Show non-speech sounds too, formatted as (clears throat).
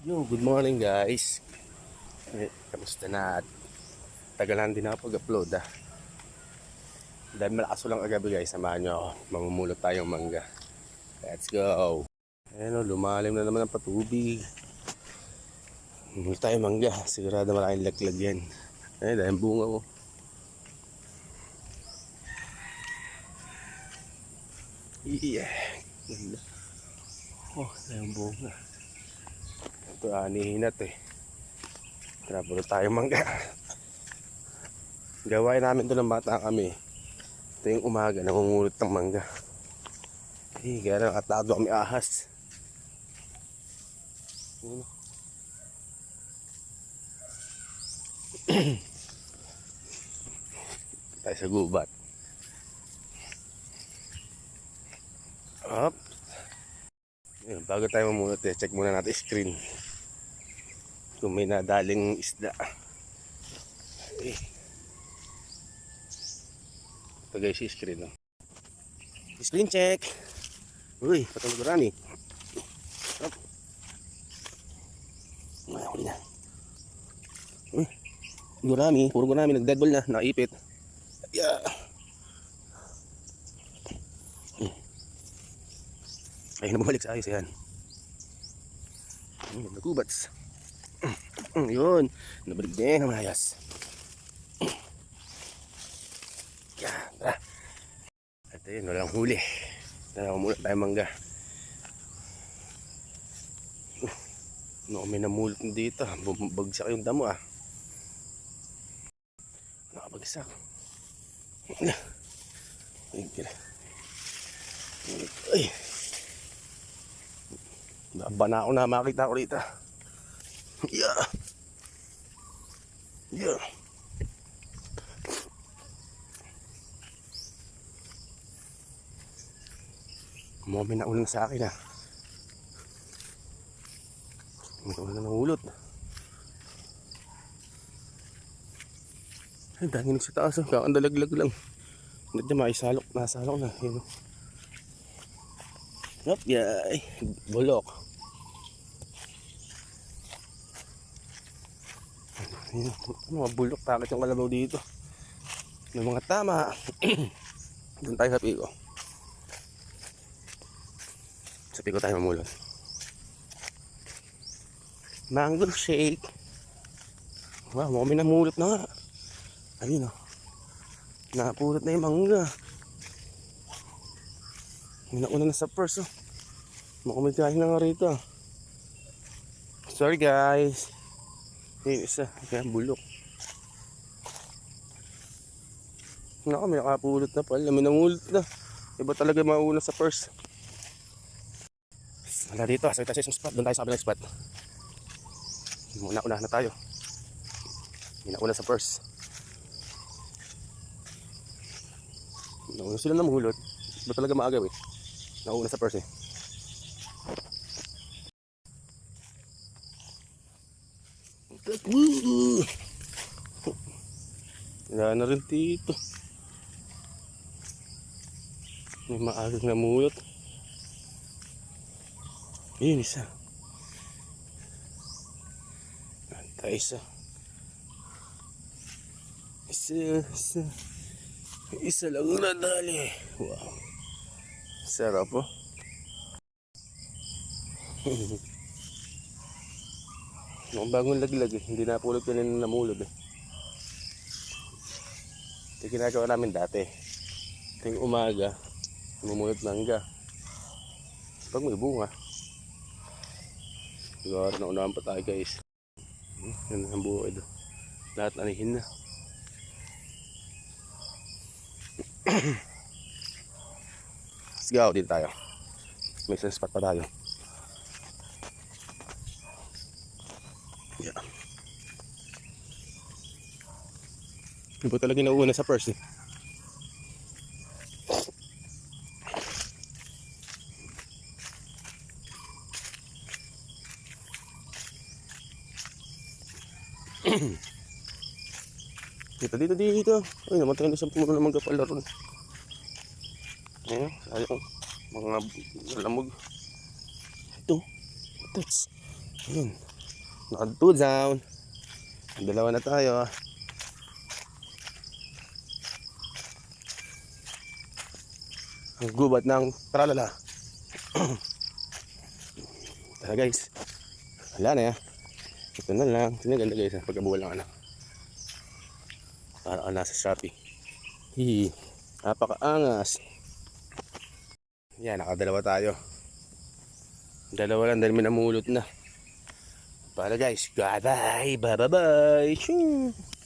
Yo, good morning guys. Eh, kamusta na? Tagalan din ako pag-upload ah. Dahil malakas ulang agabi guys, samahan nyo ako. Mamumulot tayong mangga. Let's go. Ayan o, lumalim na naman ang patubig. Mamulot tayong mangga. Sigurado malaking laglag yan. Ayan, dahil bunga oh. ko. Yeah. Ganda. Oh, dahil bunga. Ito anihinat eh. Tara, puro tayo mangga. (laughs) Gawain namin ito ng bata kami. Ito yung umaga, nangungulot ng mangga. Eh, kaya nakatado kami ahas. Yun. (clears throat) tayo sa gubat. Up. Bago tayo mamunot eh, check muna natin screen. Kung may nadaling isda. Eh. Ito guys, screen. Oh. Screen check. Uy, rani. Up. Ay, huli na. Uy, gurami. Puro gurami. Nag-deadball na. Naipit. Yeah. Ay, nabumalik sa ayos yan. Mm, nagubats. Mm, yun. Nabalik din ang ayos. Yan, tara. At ayun, walang huli. Tara, muna tayo mangga. No, may namulot na dito. Bumagsak yung damo ah. Nakabagsak. Ay, kira. Ay. Nabana ako na makita ko rito. Yeah. Yeah. Mukhang may naulan sa akin ah. Naulan na nahulot. Ay, dangin sa taas ah. Kakandalaglag lang. Hindi na maisalok. Nasalok na. Yun. Yup, yay. Bulok. Ayun, mga bulok. Takit yung kalabaw dito. May mga tama. (clears throat) Doon tayo sa piko. Sa piko tayo mamulot. Mango shake. Wow, mga may namulot na nga. Ayun o. Napulot na yung mangga. May nauna na sa purse oh. Makumitahin na nga rito. Sorry guys. Yung isa, kaya bulok. Naku, may nakapulot na pala. May namulot na. Iba talaga mauna sa purse. Wala dito, sa itaas yung spot. Doon tayo sa kabilang spot. Muna una na tayo. May nauna sa purse. Nauna sila namulot. Iba talaga maagaw eh. Nauna sa purse eh. Wala na rin dito. May maagang namulot. Ayun isa. Anta isa. Isa, isa. Isa lang nadali. Wow. Sarap oh. (laughs) Mukhang bagong laglag eh. Hindi napulot ko na namulod eh. Ito ginagawa namin dati. Ito yung umaga. Mumulot mangga. Pag may bunga. Siguro na unahan pa tayo guys. Hmm, Yan ang buhay do. Lahat anihin na. Let's go. Dito tayo. May isang spot pa tayo. Iba talaga nauuna sa first eh. (clears throat) dito, dito, dito. Ay, namatay na isang puno ng mga pala ron. Ayan, sayang. Mga lamog. Ito. Ito. Ayun. Naka two down. Dalawa na tayo. Ang gubat ng tralala. (clears throat) Tara guys. Wala na ya. Ito na lang. Ito na ganda guys. ah, Pagkabuwal ng ano. Para ka nasa Shopee. Hihi. Napakaangas. Yan, nakadalawa tayo. Dalawa lang dahil may namulot na. Para guys. Bye bye. Bye bye bye.